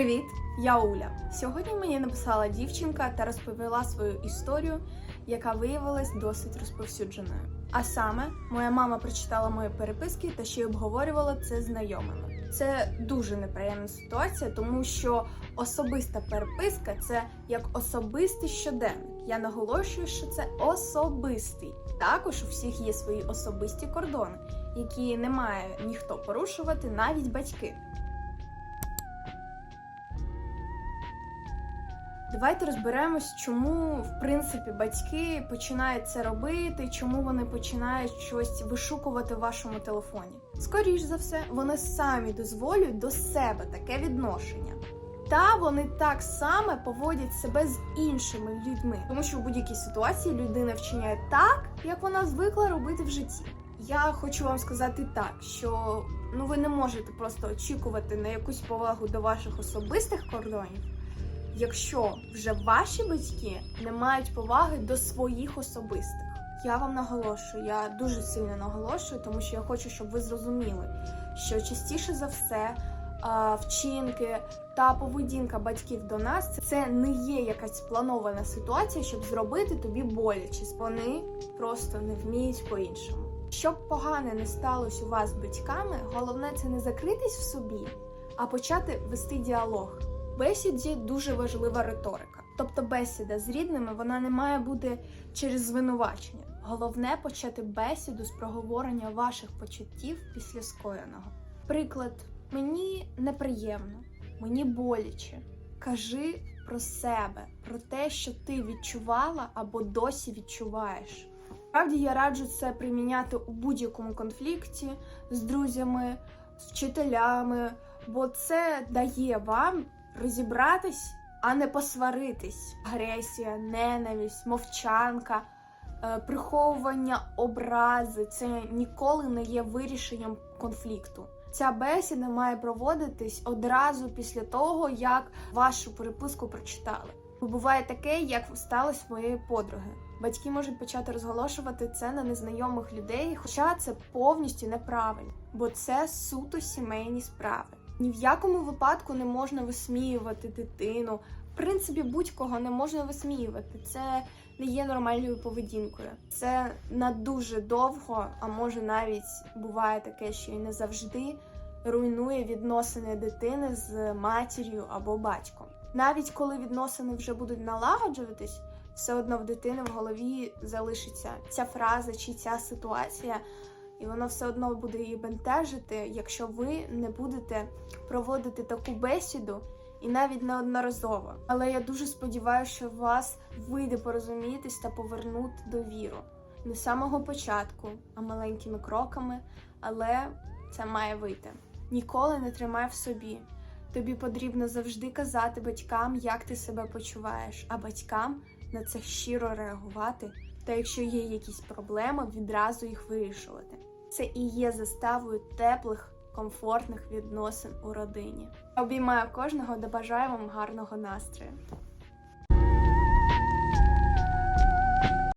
Привіт, я Уля. Сьогодні мені написала дівчинка та розповіла свою історію, яка виявилась досить розповсюдженою. А саме, моя мама прочитала мої переписки та ще й обговорювала це знайомими. Це дуже неприємна ситуація, тому що особиста переписка це як особистий щоденник. Я наголошую, що це особистий. Також у всіх є свої особисті кордони, які не має ніхто порушувати, навіть батьки. Давайте розберемось, чому в принципі батьки починають це робити, чому вони починають щось вишукувати в вашому телефоні. Скоріш за все, вони самі дозволюють до себе таке відношення. Та вони так само поводять себе з іншими людьми, тому що в будь-якій ситуації людина вчиняє так, як вона звикла робити в житті. Я хочу вам сказати так, що ну ви не можете просто очікувати на якусь повагу до ваших особистих кордонів якщо вже ваші батьки не мають поваги до своїх особистих. Я вам наголошую, я дуже сильно наголошую, тому що я хочу, щоб ви зрозуміли, що частіше за все вчинки та поведінка батьків до нас це не є якась спланована ситуація, щоб зробити тобі боляче. Вони просто не вміють по-іншому. Щоб погане не сталося у вас з батьками, головне це не закритись в собі, а почати вести діалог бесіді дуже важлива риторика. Тобто бесіда з рідними вона не має бути через звинувачення. Головне почати бесіду з проговорення ваших почуттів після скоєного. Приклад, мені неприємно, мені боляче. Кажи про себе, про те, що ти відчувала або досі відчуваєш. Справді я раджу це приміняти у будь-якому конфлікті з друзями, з вчителями, бо це дає вам розібратись, а не посваритись. Агресія, ненависть, мовчанка, е, приховування образи це ніколи не є вирішенням конфлікту. Ця бесіда має проводитись одразу після того, як вашу переписку прочитали. Буває таке, як сталося моєї подруги. Батьки можуть почати розголошувати це на незнайомих людей, хоча це повністю неправильно, бо це суто сімейні справи. Ні в якому випадку не можна висміювати дитину. В принципі, будь-кого не можна висміювати. Це не є нормальною поведінкою. Це на дуже довго, а може навіть буває таке, що і не завжди руйнує відносини дитини з матір'ю або батьком. Навіть коли відносини вже будуть налагоджуватись, все одно в дитини в голові залишиться ця фраза чи ця ситуація і воно все одно буде її бентежити, якщо ви не будете проводити таку бесіду. І навіть неодноразово. Але я дуже сподіваюся, що вас вийде порозумітись та повернути довіру. Не самого початку, а маленькими кроками, але це має вийти. Ніколи не тримай в собі. Тобі потрібно завжди казати батькам, як ти себе почуваєш, а батькам на це щиро реагувати. Та якщо є якісь проблеми, відразу їх вирішувати. Це і є заставою теплих, комфортних відносин у родині. Обіймаю кожного, та бажаю вам гарного настрою.